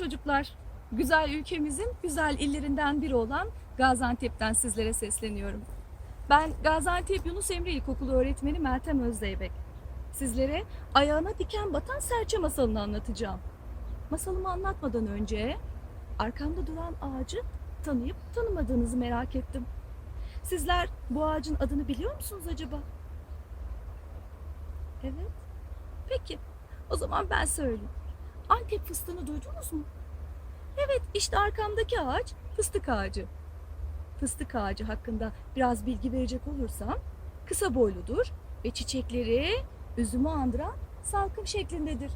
Merhabalar. Güzel ülkemizin güzel illerinden biri olan Gaziantep'ten sizlere sesleniyorum. Ben Gaziantep Yunus Emre İlkokulu öğretmeni Meltem Özdeybek. Sizlere ayağına diken batan serçe masalını anlatacağım. Masalımı anlatmadan önce arkamda duran ağacı tanıyıp tanımadığınızı merak ettim. Sizler bu ağacın adını biliyor musunuz acaba? Evet. Peki. O zaman ben söyleyeyim. Antep fıstığını duydunuz mu? Evet, işte arkamdaki ağaç fıstık ağacı. Fıstık ağacı hakkında biraz bilgi verecek olursam, kısa boyludur ve çiçekleri üzümü andıran salkım şeklindedir.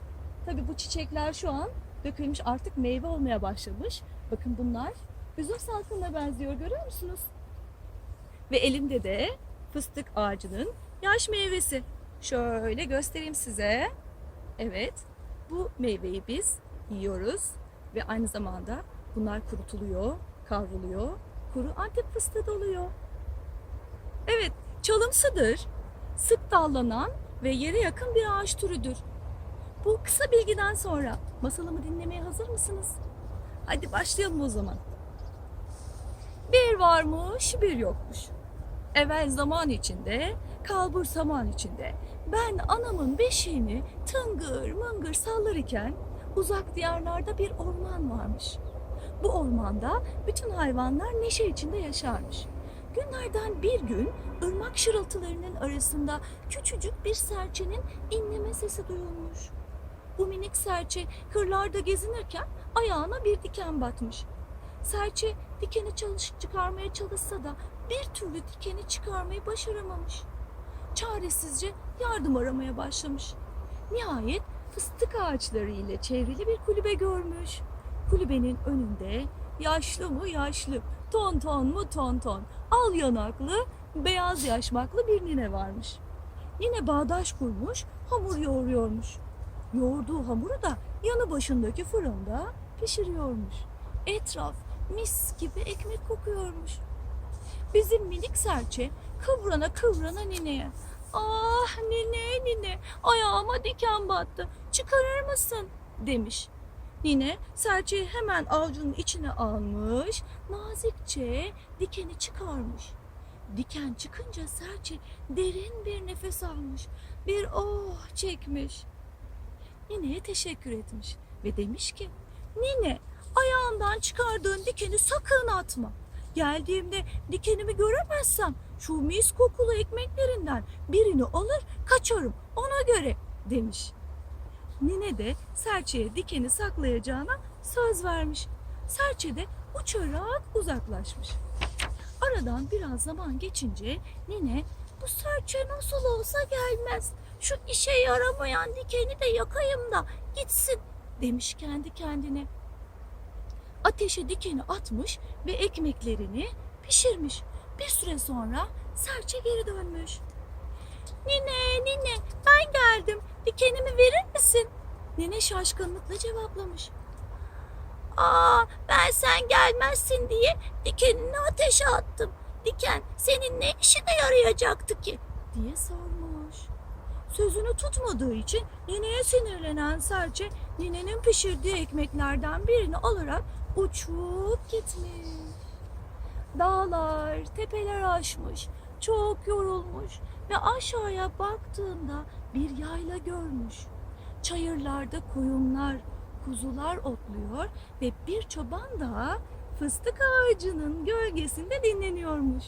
Tabii bu çiçekler şu an dökülmüş artık meyve olmaya başlamış. Bakın bunlar üzüm salkımına benziyor görüyor musunuz? Ve elimde de fıstık ağacının yaş meyvesi. Şöyle göstereyim size. Evet, bu meyveyi biz yiyoruz ve aynı zamanda bunlar kurutuluyor, kavruluyor, kuru antep fıstığı da oluyor. Evet, çalımsıdır, sık dallanan ve yere yakın bir ağaç türüdür. Bu kısa bilgiden sonra masalımı dinlemeye hazır mısınız? Hadi başlayalım o zaman. Bir varmış, bir yokmuş. Evvel zaman içinde, kalbur saman içinde ben anamın beşiğini tıngır mıngır sallar iken uzak diyarlarda bir orman varmış. Bu ormanda bütün hayvanlar neşe içinde yaşarmış. Günlerden bir gün ırmak şırıltılarının arasında küçücük bir serçenin inleme sesi duyulmuş. Bu minik serçe kırlarda gezinirken ayağına bir diken batmış. Serçe dikeni çalış çıkarmaya çalışsa da bir türlü dikeni çıkarmayı başaramamış. Çaresizce yardım aramaya başlamış. Nihayet fıstık ağaçları ile çevrili bir kulübe görmüş. Kulübenin önünde yaşlı mı yaşlı, ton ton mu ton ton, al yanaklı, beyaz yaşmaklı bir nine varmış. Nine bağdaş kurmuş, hamur yoğuruyormuş. Yoğurduğu hamuru da yanı başındaki fırında pişiriyormuş. Etraf mis gibi ekmek kokuyormuş. Bizim minik serçe kıvrana kıvrana nineye. Ah nine nine ayağıma diken battı çıkarır mısın demiş. Nine serçeyi hemen avucunun içine almış nazikçe dikeni çıkarmış. Diken çıkınca serçe derin bir nefes almış bir oh çekmiş. Nine'ye teşekkür etmiş ve demiş ki Nine ayağından çıkardığın dikeni sakın atma. Geldiğimde dikenimi göremezsem şu mis kokulu ekmeklerinden birini alır kaçarım ona göre demiş. Nine de serçeye dikeni saklayacağına söz vermiş. Serçe de uçarak uzaklaşmış. Aradan biraz zaman geçince Nine bu serçe nasıl olsa gelmez. Şu işe yaramayan dikeni de yakayım da gitsin demiş kendi kendine. Ateşe dikeni atmış ve ekmeklerini pişirmiş. Bir süre sonra serçe geri dönmüş. Nine, nine ben geldim. Dikenimi verir misin? Nine şaşkınlıkla cevaplamış. Aa ben sen gelmezsin diye dikenini ateşe attım. Diken senin ne işine yarayacaktı ki? diye sormuş. Sözünü tutmadığı için nineye sinirlenen serçe ninenin pişirdiği ekmeklerden birini alarak uçup gitmiş. Dağlar, tepeler aşmış, çok yorulmuş ve aşağıya baktığında bir yayla görmüş. Çayırlarda koyunlar, kuzular otluyor ve bir çoban da fıstık ağacının gölgesinde dinleniyormuş.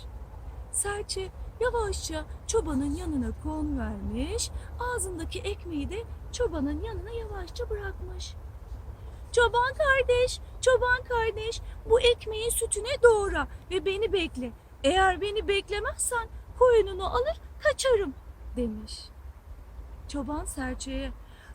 Serçe yavaşça çobanın yanına kon vermiş, ağzındaki ekmeği de çobanın yanına yavaşça bırakmış. Çoban kardeş, çoban kardeş bu ekmeğin sütüne doğra ve beni bekle. Eğer beni beklemezsen koyununu alır kaçarım demiş. Çoban serçeye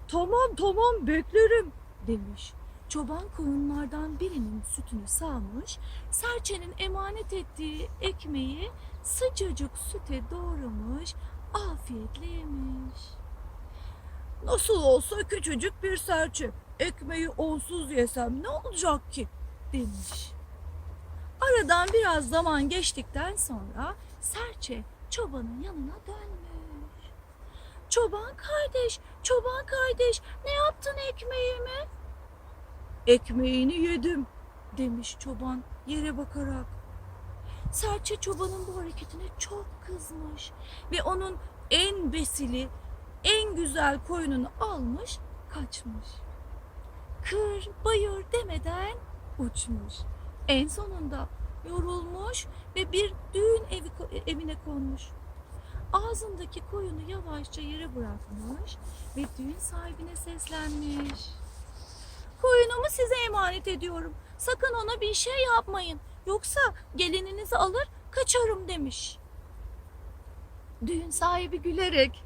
tamam tamam beklerim demiş. Çoban koyunlardan birinin sütünü sağmış, serçenin emanet ettiği ekmeği sıcacık süte doğramış, afiyetle yemiş. Nasıl olsa küçücük bir serçe, ekmeği onsuz yesem ne olacak ki demiş. Aradan biraz zaman geçtikten sonra serçe çobanın yanına dönmüş. Çoban kardeş, çoban kardeş ne yaptın ekmeğime? ekmeğini yedim demiş çoban yere bakarak. Serçe çobanın bu hareketine çok kızmış ve onun en besili, en güzel koyununu almış, kaçmış. Kır, bayır demeden uçmuş. En sonunda yorulmuş ve bir düğün evi, evine konmuş. Ağzındaki koyunu yavaşça yere bırakmış ve düğün sahibine seslenmiş. Koyunumu size emanet ediyorum. Sakın ona bir şey yapmayın. Yoksa gelininizi alır kaçarım demiş. Düğün sahibi gülerek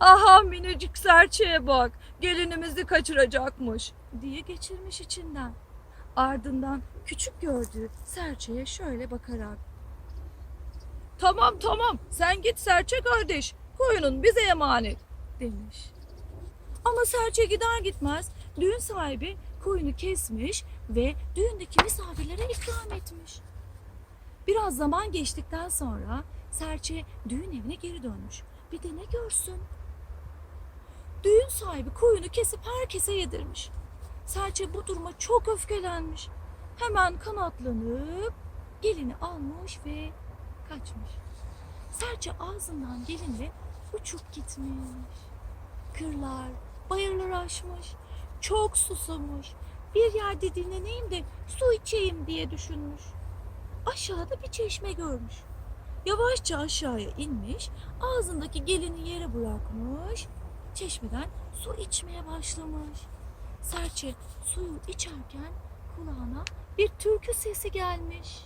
aha minicik serçeye bak gelinimizi kaçıracakmış diye geçirmiş içinden. Ardından küçük gördüğü serçeye şöyle bakarak Tamam tamam sen git serçe kardeş koyunun bize emanet demiş. Ama serçe gider gitmez düğün sahibi koyunu kesmiş ve düğündeki misafirlere ikram etmiş. Biraz zaman geçtikten sonra serçe düğün evine geri dönmüş. Bir de ne görsün? Düğün sahibi koyunu kesip herkese yedirmiş. Serçe bu duruma çok öfkelenmiş. Hemen kanatlanıp gelini almış ve kaçmış. Serçe ağzından gelinle uçup gitmiş. Kırlar, bayırlar aşmış. Çok susamış. Bir yerde dinleneyim de su içeyim diye düşünmüş. Aşağıda bir çeşme görmüş. Yavaşça aşağıya inmiş, ağzındaki gelini yere bırakmış, çeşmeden su içmeye başlamış. Serçe suyu içerken kulağına bir türkü sesi gelmiş.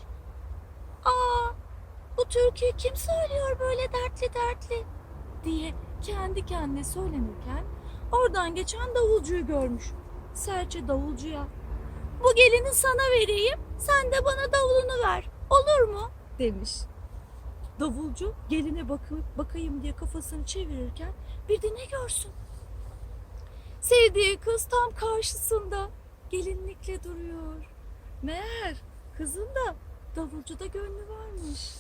Aa, bu türküyü kim söylüyor böyle dertli dertli diye kendi kendine söylenirken oradan geçen davulcuyu görmüş. Serçe davulcuya bu gelini sana vereyim sen de bana davulunu ver olur mu demiş. Davulcu geline bakıp bakayım diye kafasını çevirirken bir de ne görsün? Sevdiği kız tam karşısında gelinlikle duruyor. Meğer kızın da davulcuda gönlü varmış.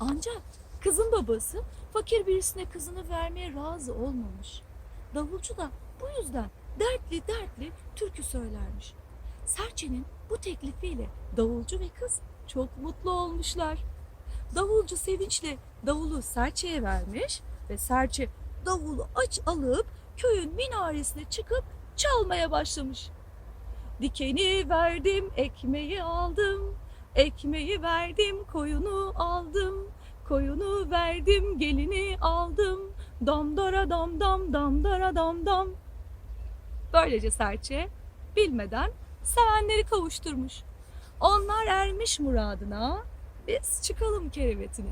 Ancak kızın babası fakir birisine kızını vermeye razı olmamış. Davulcu da bu yüzden dertli dertli türkü söylermiş. Serçe'nin bu teklifiyle davulcu ve kız çok mutlu olmuşlar. Davulcu sevinçle davulu Serçe'ye vermiş ve Serçe davulu aç alıp köyün minaresine çıkıp çalmaya başlamış. Dikeni verdim, ekmeği aldım. Ekmeği verdim, koyunu aldım. Koyunu verdim, gelini aldım. Dam dara dam dam dam dara dam dam. Böylece serçe bilmeden sevenleri kavuşturmuş. Onlar ermiş muradına, biz çıkalım kerevetine.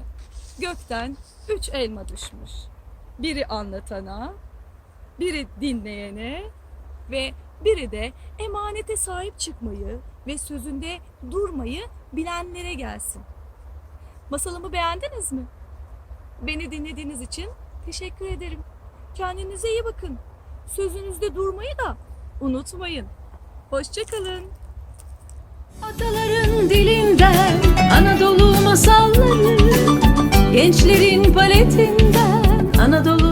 Gökten üç elma düşmüş. Biri anlatana, biri dinleyene ve biri de emanete sahip çıkmayı ve sözünde durmayı bilenlere gelsin. Masalımı beğendiniz mi? Beni dinlediğiniz için teşekkür ederim. Kendinize iyi bakın. Sözünüzde durmayı da unutmayın. Hoşçakalın. Ataların dilinden Anadolu masalları Gençlerin paletinden Anadolu